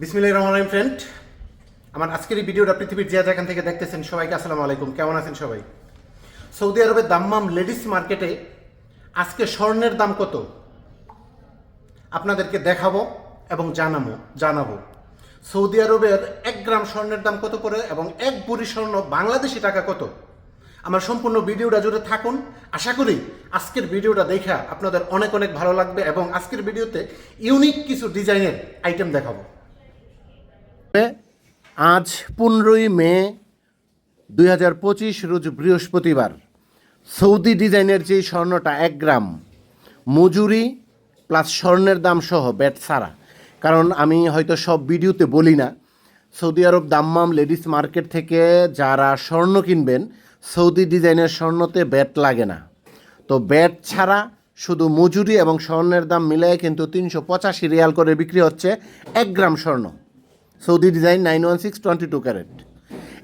বিসমিল্লাহ রহমান ফ্রেন্ড আমার আজকের এই ভিডিওটা পৃথিবীর যে যেখান থেকে দেখতেছেন সবাইকে আসসালামু আলাইকুম। কেমন আছেন সবাই? সৌদি আরবের দাম্মাম লেডিস মার্কেটে আজকে স্বর্ণের দাম কত? আপনাদেরকে দেখাবো এবং জানাব জানাব। সৌদি আরবের এক গ্রাম স্বর্ণের দাম কত পড়ে এবং এক বুড়ি স্বর্ণ বাংলাদেশি টাকা কত? আমার সম্পূর্ণ ভিডিওটা জুড়ে থাকুন। আশা করি আজকের ভিডিওটা দেখা আপনাদের অনেক অনেক ভালো লাগবে এবং আজকের ভিডিওতে ইউনিক কিছু ডিজাইনের আইটেম দেখাবো। আজ পনেরোই মে দুই হাজার পঁচিশ রোজ বৃহস্পতিবার, সৌদি ডিজাইনের যে স্বর্ণটা এক গ্রাম, মজুরি প্লাস স্বর্ণের দাম সহ ব্যাট ছাড়া কারণ আমি হয়তো সব ভিডিওতে বলি না, Saudi Arab Dammam ladies market থেকে যারা স্বর্ণ কিনবেন, সৌদি ডিজাইনের স্বর্ণতে ব্যাট লাগে না। তো ব্যাট ছাড়া শুধু মজুরি এবং স্বর্ণের দাম মিলিয়ে কিন্তু তিনশো পঁচাশি রিয়াল করে বিক্রি হচ্ছে এক গ্রাম স্বর্ণ। Saudi design nine one six twenty two carat.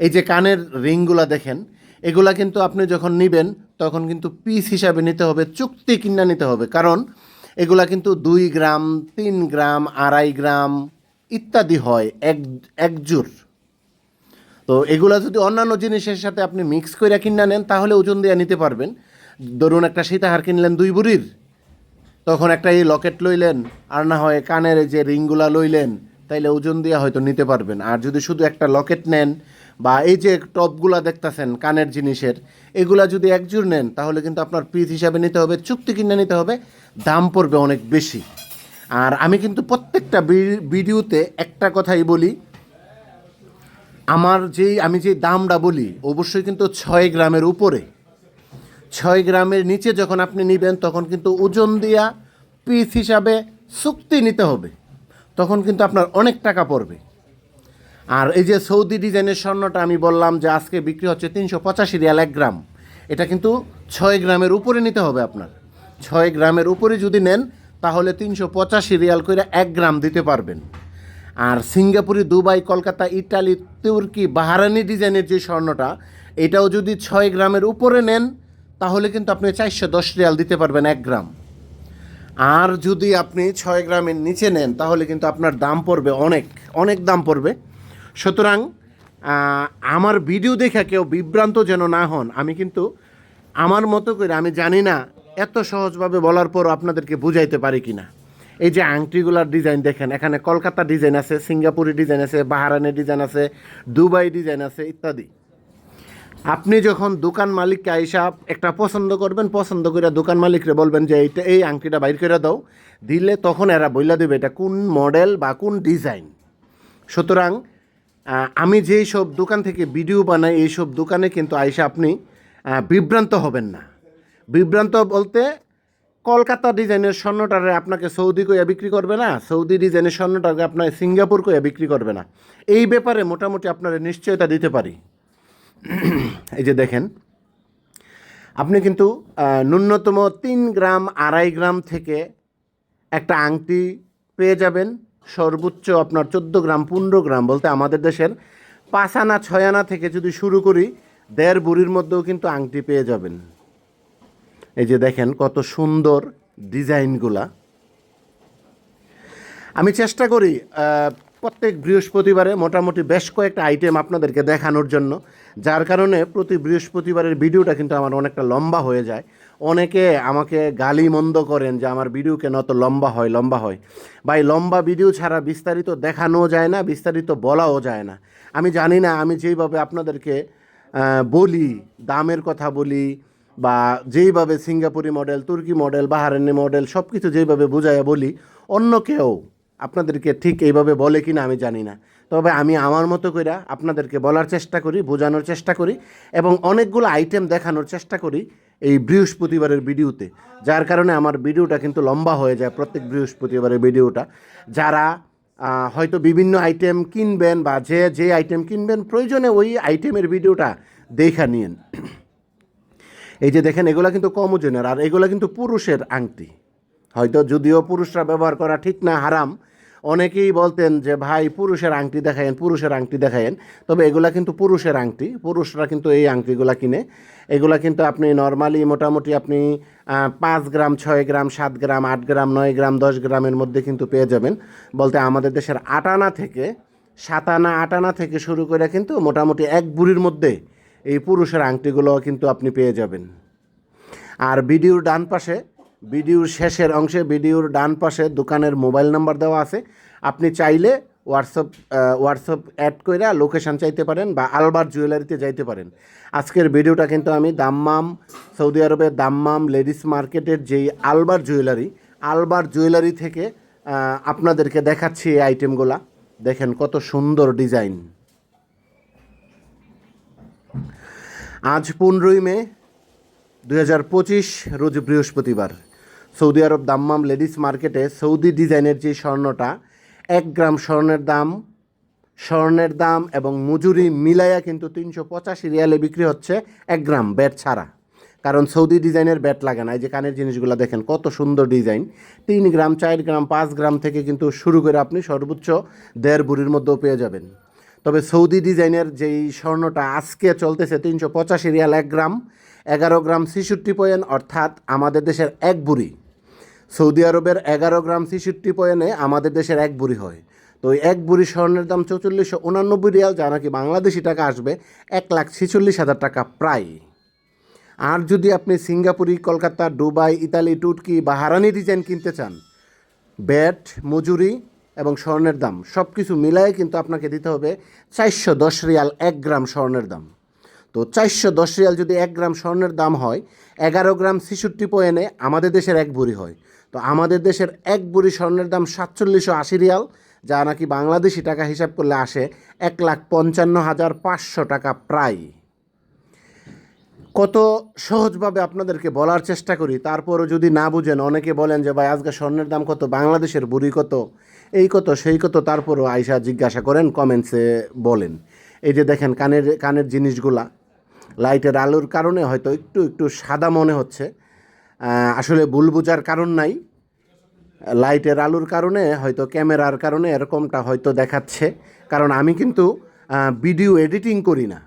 এই যে কানের রিংগুলা দেখেন, এগুলা কিন্তু আপনি যখন নেবেন, তখন কিন্তু পিস হিসাবে নিতে হবে, চুক্তি কিনা নিতে হবে। কারণ এগুলা কিন্তু দুই গ্রাম, তিন গ্রাম, আড়াই গ্রাম ইত্যাদি হয়, এক একজুর তো এগুলা যদি অন্যান্য জিনিসের সাথে আপনি মিক্স করে কিনা নেন, তাহলে ওজন দিয়ে নিতে পারবেন। ধরুন একটা সীতাহার কিনলেন দুই বুড়ির, তখন একটা এই লকেট লইলেন, আর না হয় কানের যে রিংগুলা লইলেন তাইলে ওজন দিয়ে হয়তো নিতে পারবেন। আর যদি শুধু একটা লকেট নেন বা এই যে টপগুলা দেখতাছেন, কানের জিনিসের, এগুলা যদি একজোর নেন, তাহলে কিন্তু আপনার পিস হিসাবে নিতে হবে, চুক্তি কিনে নিতে হবে, দাম পড়বে অনেক বেশি। আর আমি কিন্তু প্রত্যেকটা ভিডিওতে একটা কথাই বলি, আমার যেই, আমি যে দামটা বলি, অবশ্যই কিন্তু ছয় গ্রামের উপরে। ছয় গ্রামের নিচে যখন আপনি নেবেন, তখন কিন্তু ওজন দিয়া পিস হিসাবে চুক্তি নিতে হবে। তখন কিন্তু আপনার অনেক টাকা পড়বে। আর এই যে সৌদি ডিজাইনের স্বর্ণটা আমি বললাম যে আজকে বিক্রি হচ্ছে তিনশো পঁচাশি রিয়াল এক গ্রাম, এটা কিন্তু ছয় গ্রামের উপরে নিতে হবে আপনার। ছয় গ্রামের উপরে যদি নেন, তাহলে তিনশো পঁচাশি রিয়াল করে এক গ্রাম দিতে পারবেন। আর সিঙ্গাপুরি, দুবাই, কলকাতা, ইটালি, তুর্কি, বাহারানি ডিজাইনের যে স্বর্ণটা, এটাও যদি ছয় গ্রামের উপরে নেন, তাহলে কিন্তু আপনি চারশো দশ রিয়াল দিতে পারবেন এক গ্রাম। আর যদি আপনি ছয় গ্রামের নিচে নেন, তাহলে কিন্তু আপনার দাম পড়বে অনেক অনেক দাম পড়বে। সুতরাং আমার ভিডিও দেখে কেউ বিভ্রান্ত যেন না হন, আমি কিন্তু আমার মতো করে, আমি জানি না এত সহজভাবে বলার পর আপনাদেরকে বুঝাইতে পারি কি না এই যে আংটিগুলার ডিজাইন দেখেন, এখানে কলকাতা ডিজাইন আছে, সিঙ্গাপুরি ডিজাইন আছে, বাহারানের ডিজাইন আছে, দুবাই ডিজাইন আছে, ইত্যাদি। আপনি যখন দোকান মালিককে আইসা একটা পছন্দ করবেন, পছন্দ করে দোকান মালিকরে বলবেন যে এইটা এই আংটিটা বাইর করে দাও, দিলে তখন এরা বইলা দেবে এটা কোন মডেল বা কোন ডিজাইন। সুতরাং আমি যেই সব দোকান থেকে ভিডিও বানাই, এই সব দোকানে কিন্তু আইসা আপনি বিভ্রান্ত হবেন না। বিভ্রান্ত বলতে কলকাতা ডিজাইনের স্বর্ণটারে আপনাকে সৌদি কইয়া বিক্রি করবে না, সৌদি ডিজাইনের স্বর্ণটাকে আপনার সিঙ্গাপুর কইয়া বিক্রি করবে না। এই ব্যাপারে মোটামুটি আপনারা নিশ্চয়তা দিতে পারি। এই যে দেখেন, আপনি কিন্তু ন্যূনতম তিন গ্রাম, আড়াই গ্রাম থেকে একটা আংটি পেয়ে যাবেন। সর্বোচ্চ আপনার চোদ্দ গ্রাম, পনেরো গ্রাম বলতে আমাদের দেশের পাঁচ আনা, ছয় আনা থেকে যদি শুরু করি, দেড় বুড়ির মধ্যেও কিন্তু আংটি পেয়ে যাবেন। এই যে দেখেন কত সুন্দর ডিজাইনগুলা। আমি চেষ্টা করি প্রত্যেক বৃহস্পতিবারে মোটামুটি বেশ কয়েকটা আইটেম আপনাদেরকে দেখানোর জন্য, যার কারণে প্রতি বৃহস্পতিবারের ভিডিওটা কিন্তু আমার অনেকটা লম্বা হয়ে যায়। অনেকে আমাকে গালি মন্দ করেন যে আমার ভিডিও কেন অত লম্বা হয় লম্বা হয়। ভাই, লম্বা ভিডিও ছাড়া বিস্তারিত দেখানো যায় না, বিস্তারিত বলাও যায় না। আমি জানি না, আমি যেইভাবে আপনাদেরকে বলি, দামের কথা বলি, বা যেইভাবে সিঙ্গাপুরি মডেল তুর্কি মডেল বাহারানি মডেল সব কিছু যেইভাবে বুঝাইয়া বলি, অন্য কেউ আপনাদেরকে ঠিক এইভাবে বলে কি না আমি জানি না। তবে আমি আমার মতো করে আপনাদেরকে বলার চেষ্টা করি, বোঝানোর চেষ্টা করি এবং অনেকগুলো আইটেম দেখানোর চেষ্টা করি এই বৃহস্পতিবারের ভিডিওতে। যার কারণে আমার ভিডিওটা কিন্তু লম্বা হয়ে যায় প্রত্যেক বৃহস্পতিবারের ভিডিওটা। যারা হয়তো বিভিন্ন আইটেম কিনবেন বা যে যে আইটেম কিনবেন, প্রয়োজনে ওই আইটেমের ভিডিওটা দেখা নিন এই যে দেখেন, এগুলো কিন্তু কম ওজনের আর এগুলো কিন্তু পুরুষের আংটি। হয়তো যদিও পুরুষরা ব্যবহার করা ঠিক না, হারাম অনেকেই বলতেন যে, ভাই, পুরুষের আংটি দেখায়েন পুরুষের আংটি দেখায়েন তবে এগুলা কিন্তু পুরুষের আংটি। পুরুষরা কিন্তু এই আংটিগুলা কিনে। এগুলা কিন্তু আপনি নর্মালি মোটামুটি আপনি পাঁচ গ্রাম, ছয় গ্রাম, সাত গ্রাম, আট গ্রাম, নয় গ্রাম, দশ গ্রামের মধ্যে কিন্তু পেয়ে যাবেন। বলতে আমাদের দেশের আটানা থেকে, সাতানা আটানা থেকে শুরু করে কিন্তু মোটামুটি এক বুড়ির মধ্যে এই পুরুষের আংটিগুলো কিন্তু আপনি পেয়ে যাবেন। আর ভিডিওর ডান পাশে ভিডিওর শেষের অংশে, ভিডিওর ডান পাশে দোকানের মোবাইল নাম্বার দেওয়া আছে। আপনি চাইলে হোয়াটসঅ্যাপ হোয়াটসঅ্যাপ অ্যাড করে লোকেশন চাইতে পারেন বা আলবার জুয়েলারিতে যাইতে পারেন। আজকের ভিডিওটা কিন্তু আমি দাম্মাম, সৌদি আরবের দাম্মাম লেডিস মার্কেটের যেই আলবার জুয়েলারি আলবার জুয়েলারি থেকে আপনাদেরকে দেখাচ্ছি এই আইটেমগুলা দেখেন কত সুন্দর ডিজাইন আজ পনেরোই মে দু হাজার পঁচিশ, রোজ বৃহস্পতিবার। সৌদি আরব দাম্মাম লেডিস মার্কেটে সৌদি ডিজাইনের যে স্বর্ণটা, এক গ্রাম স্বর্ণের দাম স্বর্ণের দাম এবং মজুরি মিলাইয়া কিন্তু তিনশো পঁচাশি রিয়ালে বিক্রি হচ্ছে এক গ্রাম ব্যাট ছাড়া। কারণ সৌদি ডিজাইনের ব্যাট লাগে না। এই যে কানের জিনিসগুলো দেখেন, কত সুন্দর ডিজাইন। তিন গ্রাম, চার গ্রাম, পাঁচ গ্রাম থেকে কিন্তু শুরু করে আপনি সর্বোচ্চ দেড় বুড়ির মধ্যেও পেয়ে যাবেন। তবে সৌদি ডিজাইনের যেই স্বর্ণটা আজকে চলতেছে তিনশো পঁচাশি রিয়াল এক গ্রাম, এগারো গ্রাম ছেষট্টি পয়েন্ট, অর্থাৎ আমাদের দেশের এক বুড়ি সৌদি আরবের এগারো গ্রাম ছেষট্টি পয়েন্টে আমাদের দেশের এক বুড়ি হয়। তো ওই এক বুড়ি স্বর্ণের দাম চৌচল্লিশশো উনানব্বই রিয়াল, যা নাকি বাংলাদেশি টাকা আসবে এক লাখ ছেচল্লিশ হাজার টাকা প্রায়। আর যদি আপনি সিঙ্গাপুরি, কলকাতা, দুবাই, ইতালি টুটকি বা হারানি ডিজাইন কিনতে চান, ব্যাট, মজুরি এবং স্বর্ণের দাম সব কিছু মিলাই কিন্তু আপনাকে দিতে হবে চারশো দশ রিয়াল এক গ্রাম স্বর্ণের দাম। তো চারশো দশ রিয়াল যদি এক গ্রাম স্বর্ণের দাম হয়, এগারো গ্রাম ছেষট্টি পয়েন্টে আমাদের দেশের এক বুড়ি হয়। তো আমাদের দেশের এক বুড়ি স্বর্ণের দাম সাতচল্লিশশো আশি রিয়াল, যা নাকি বাংলাদেশি টাকা হিসাব করলে আসে এক লাখ পঞ্চান্ন হাজার পাঁচশো টাকা প্রায়। কত সহজভাবে আপনাদেরকে বলার চেষ্টা করি, তারপরও যদি না বুঝেন, অনেকে বলেন যে, ভাই, আজকে স্বর্ণের দাম কত, বাংলাদেশের বুড়ি কত, এই কত, সেই কত? তারপরও আয়সা জিজ্ঞাসা করেন, কমেন্টসে বলেন। এই যে দেখেন, কানের কানের জিনিসগুলা লাইটের আলোর কারণে হয়তো একটু একটু সাদা মনে হচ্ছে। আসলে ভুল বোঝার কারণ নাই। লাইটের আলোর কারণে হয়তো ক্যামেরার কারণে এরকমটা হয়তো দেখাচ্ছে। কারণ আমি কিন্তু ভিডিও এডিটিং করি না।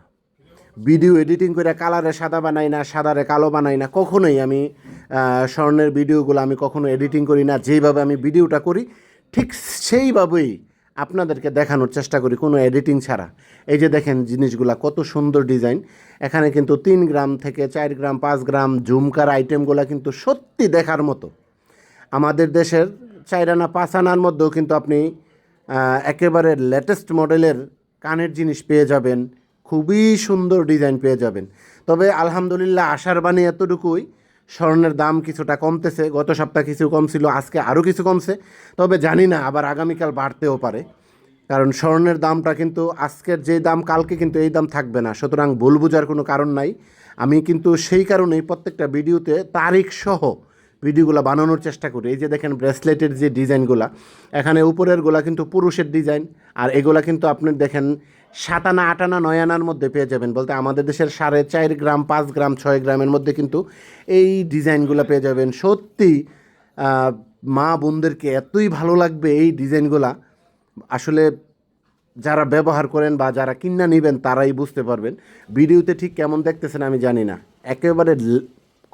ভিডিও এডিটিং করে কালারে সাদা বানাই না, সাদারে কালো বানাই না। কখনোই আমি স্বর্ণের ভিডিওগুলো আমি কখনো এডিটিং করি না। যেইভাবে আমি ভিডিওটা করি, ঠিক সেইভাবেই আপনাদেরকে দেখানোর চেষ্টা করি কোনো এডিটিং ছাড়া। এই যে দেখেন জিনিসগুলা কত সুন্দর ডিজাইন এখানে কিন্তু তিন গ্রাম থেকে চার গ্রাম, পাঁচ গ্রাম ঝুমকার আইটেমগুলো কিন্তু সত্যি দেখার মতো। আমাদের দেশের চাইরানা পাঁচ আনার মধ্যেও কিন্তু আপনি একেবারে লেটেস্ট মডেলের কানের জিনিস পেয়ে যাবেন। খুবই সুন্দর ডিজাইন পেয়ে যাবেন। তবে আলহামদুলিল্লাহ আশার বাণী এতটুকুই স্বর্ণের দাম কিছুটা কমতেছে, গত সপ্তাহ কিছু কম ছিল আজকে আরও কিছু কমছে। তবে জানি না, আবার আগামীকাল বাড়তেও পারে। কারণ স্বর্ণের দামটা কিন্তু আজকের যে দাম, কালকে কিন্তু এই দাম থাকবে না। সুতরাং ভুল বোঝার কোনো কারণ নাই। আমি কিন্তু সেই কারণেই প্রত্যেকটা ভিডিওতে তারিখ সহ ভিডিওগুলো বানানোর চেষ্টা করি। এই যে দেখেন, ব্রেসলেটের যে ডিজাইনগুলা, এখানে উপরেরগুলা কিন্তু পুরুষের ডিজাইন, আর এগুলা কিন্তু আপনি দেখেন সাতানা, আটানা নয় আনার মধ্যে পেয়ে যাবেন। বলতে আমাদের দেশের সাড়ে চার গ্রাম, পাঁচ গ্রাম, ছয় গ্রামের মধ্যে কিন্তু এই ডিজাইনগুলো পেয়ে যাবেন। সত্যি মা বোনদেরকে এতই ভালো লাগবে এই ডিজাইনগুলা। আসলে যারা ব্যবহার করেন বা যারা কিনা নেবেন, তারাই বুঝতে পারবেন। ভিডিওতে ঠিক কেমন দেখতেছেন আমি জানি না। একেবারে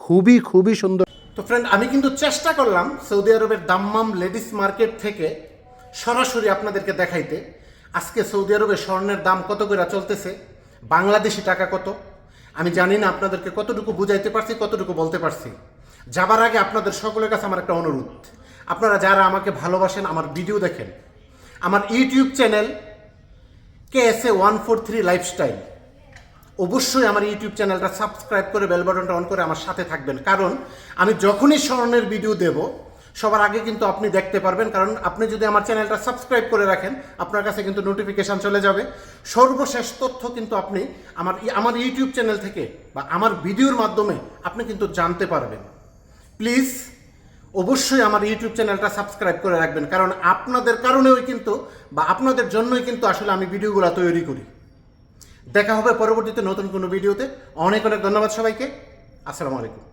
খুবই খুবই সুন্দর। তো ফ্রেন্ড আমি কিন্তু চেষ্টা করলাম সৌদি আরবের দাম্মাম লেডিস মার্কেট থেকে সরাসরি আপনাদেরকে দেখাইতে। আজকে সৌদি আরবে স্বর্ণের দাম কত করে চলতেছে? বাংলাদেশি টাকা কত? আমি জানি না আপনাদেরকে কতটুকু বুঝাইতে পারছি, কতটুকু বলতে পারছি। যাবার আগে আপনাদের সকলের কাছে আমার একটা অনুরোধ। আপনারা যারা আমাকে ভালোবাসেন, আমার ভিডিও দেখেন, আমার YouTube channel K S A one four three lifestyle, অবশ্যই আমার ইউটিউব চ্যানেলটা সাবস্ক্রাইব করে বেল বাটনটা অন করে আমার সাথে থাকবেন। কারণ আমি যখনই স্মরণের ভিডিও দেব সবার আগে কিন্তু আপনি দেখতে পারবেন, কারণ আপনি যদি আমার চ্যানেলটা সাবস্ক্রাইব করে রাখেন, আপনার কাছে কিন্তু নোটিফিকেশান চলে যাবে। সর্বশেষ তথ্য কিন্তু আপনি আমার আমার ইউটিউব চ্যানেল থেকে বা আমার ভিডিওর মাধ্যমে আপনি কিন্তু জানতে পারবেন। প্লিজ অবশ্যই আমার ইউটিউব চ্যানেলটা সাবস্ক্রাইব করে রাখবেন, কারণ আপনাদের কারণেও কিন্তু বা আপনাদের জন্যই কিন্তু আসলে আমি ভিডিওগুলো তৈরি করি। দেখা হবে পরবর্তীতে নতুন কোনো ভিডিওতে। অনেক অনেক ধন্যবাদ সবাইকে। আসসালামু আলাইকুম।